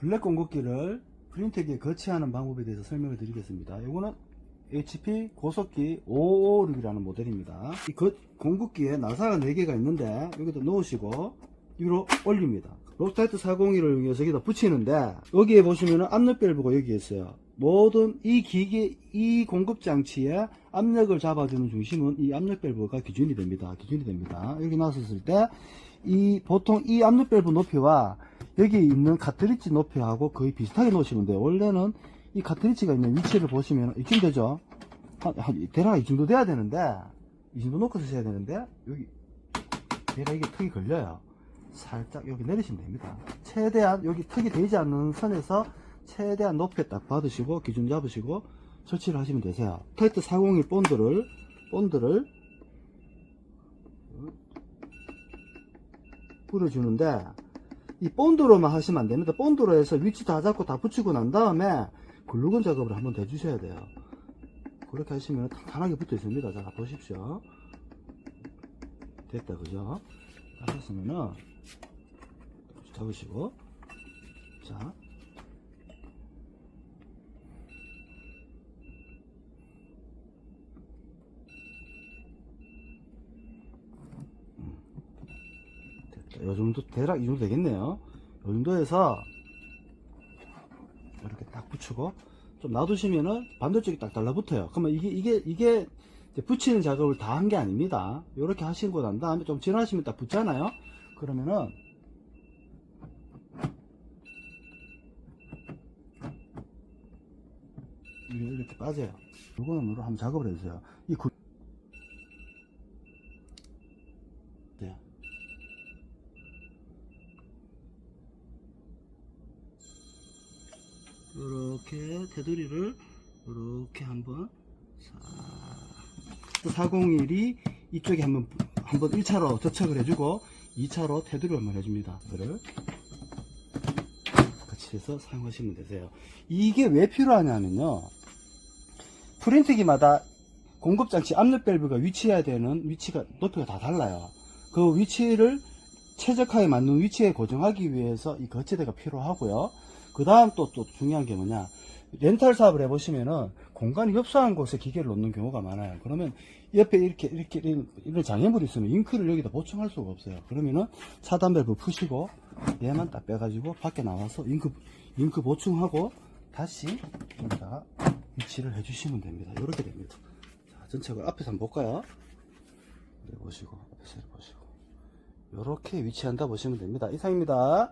블랙 공급기를 프린터기에 거치하는 방법에 대해서 설명을 드리겠습니다. 이거는 HP 고속기 556이라는 모델입니다. 이 거- 공급기에 나사가 4개가 있는데 여기다 넣으시고 위로 올립니다. 록타이트 401을 위해서 여기다 붙이는데 여기에 보시면은 압력 밸브가 여기 있어요. 모든 이 기계 이 공급 장치의 압력을 잡아주는 중심은 이 압력 밸브가 기준이 됩니다. 기준이 됩니다. 여기 놨었을 때 이 보통 이 압력 밸브 높이와 여기 있는 카트리지 높이하고 거의 비슷하게 놓으시면 돼요. 원래는 이 카트리지가 있는 위치를 보시면 이쯤 되죠. 한, 한 대략 이 정도 돼야 되는데 이 정도 놓고 쓰셔야 되는데 여기 대략 이게 턱이 걸려요. 살짝 여기 내리시면 됩니다. 최대한 여기 턱이 되지 않는 선에서 최대한 높이 딱 받으시고 기준 잡으시고 설치를 하시면 되세요. 타이트 401 본드를 본드를 뿌려주는데 이 본드로만 하시면 안 됩니다. 본드로 해서 위치 다 잡고 다 붙이고 난 다음에 글루건 작업을 한번 더 해주셔야 돼요. 그렇게 하시면 탄탄하게 붙어 있습니다. 자, 보십시오. 됐다, 그죠? 하셨으면은, 잡으시고, 자. 요 정도, 대략 이 정도 되겠네요. 요 정도에서, 이렇게 딱 붙이고, 좀 놔두시면은 반대쪽이 딱 달라붙어요. 그러면 이게, 이게, 이게 붙이는 작업을 다 한 게 아닙니다. 이렇게 하시고 난 다음에 좀 지나시면 딱 붙잖아요. 그러면은 이렇게 빠져요. 이거는으로 한번 작업을 해주세요. 이 구... 네. 이렇게 테두리를 이렇게 한번 싹 401이 이쪽에 한번 한번 1차로 접착을 해주고 2차로 테두리를 한번 해줍니다. 이거를 같이 해서 사용하시면 되세요. 이게 왜 필요하냐면요. 프린트기마다 공급장치 압력 밸브가 위치해야 되는 위치가 높이가 다 달라요. 그 위치를 최적화에 맞는 위치에 고정하기 위해서 이 거치대가 필요하고요. 그 다음 또, 또 중요한 게 뭐냐. 렌탈 사업을 해보시면은 공간이 협소한 곳에 기계를 놓는 경우가 많아요. 그러면 옆에 이렇게, 이렇게, 이런- 장애물이 있으면 잉크를 여기다 보충할 수가 없어요. 그러면은 차단 밸브 푸시고 얘만 딱 빼가지고 밖에 나와서 잉크, 잉크 보충하고 다시 여기다 위치를 해주시면 됩니다. 이렇게 됩니다. 자, 전체를 앞에서 한번 볼까요? 네, 보시고, 앞에서 보시고. 이렇게 위치한다 보시면 됩니다. 이상입니다.